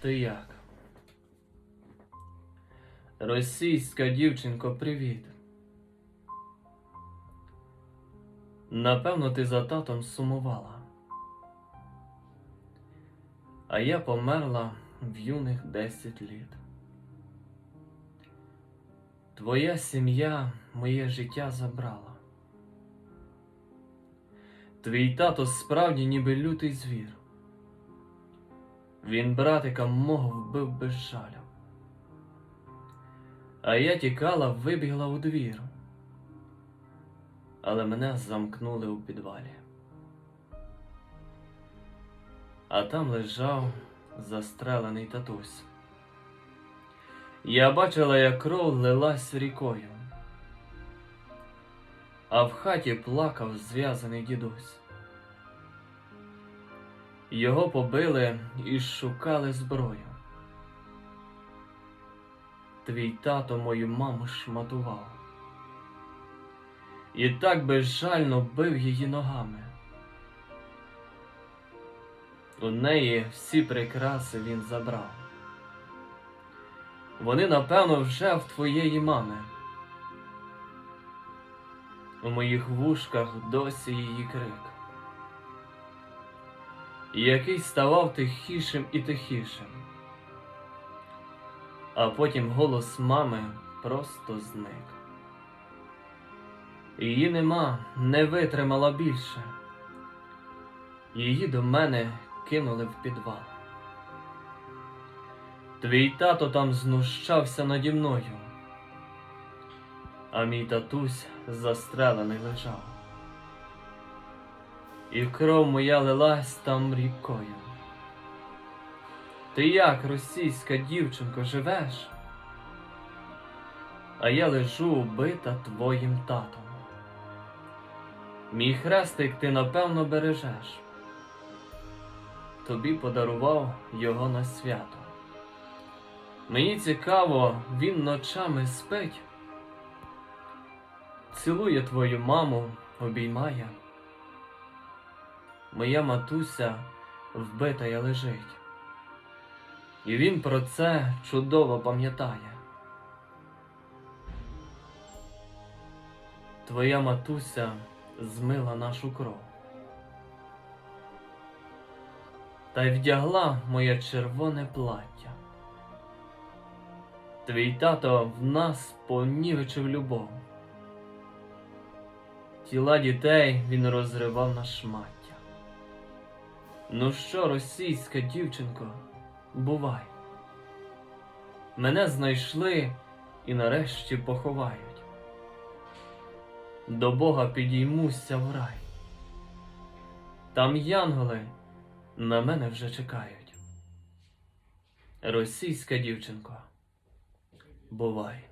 Ти як? Російська дівчинко, привіт. Напевно, ти за татом сумувала. А я померла в юних 10 літ. Твоя сім'я моє життя забрала. Твій тато справді ніби лютий звір. Він братика мого вбив без жалю. А я тікала, вибігла у двір. Але мене замкнули у підвалі. А там лежав застрелений татусь. Я бачила, як кров лилась рікою, а в хаті плакав зв'язаний дідусь. Його побили і шукали зброю. Твій тато мою маму шматував. І так безжально бив її ногами. У неї всі прикраси він забрав. Вони, напевно, вже в твоєї мами. У моїх вушках досі її крик, який ставав тихішим і тихішим. А потім голос мами просто зник. Її нема, не витримала більше. Її до мене кинули в підвал. Твій тато там знущався наді мною, а мій татусь застрелений лежав. І кров моя лилась там рікою. Ти як, російська дівчинко, живеш? А я лежу убита твоїм татом. Мій хрестик ти напевно бережеш. Тобі подарував його на свято. Мені цікаво, він ночами спить, цілує твою маму, обіймає. Моя матуся вбитая лежить. І він про це чудово пам'ятає. Твоя матуся змила нашу кров. Та й вдягла моє червоне плаття. Твій тато в нас понівечив любов. Тіла дітей він розривав на шмаття. Ну що, російська дівчинко, бувай. Мене знайшли і нарешті поховають. До Бога підіймуся в рай. Там янголи на мене вже чекають. Російська дівчинко, бувай.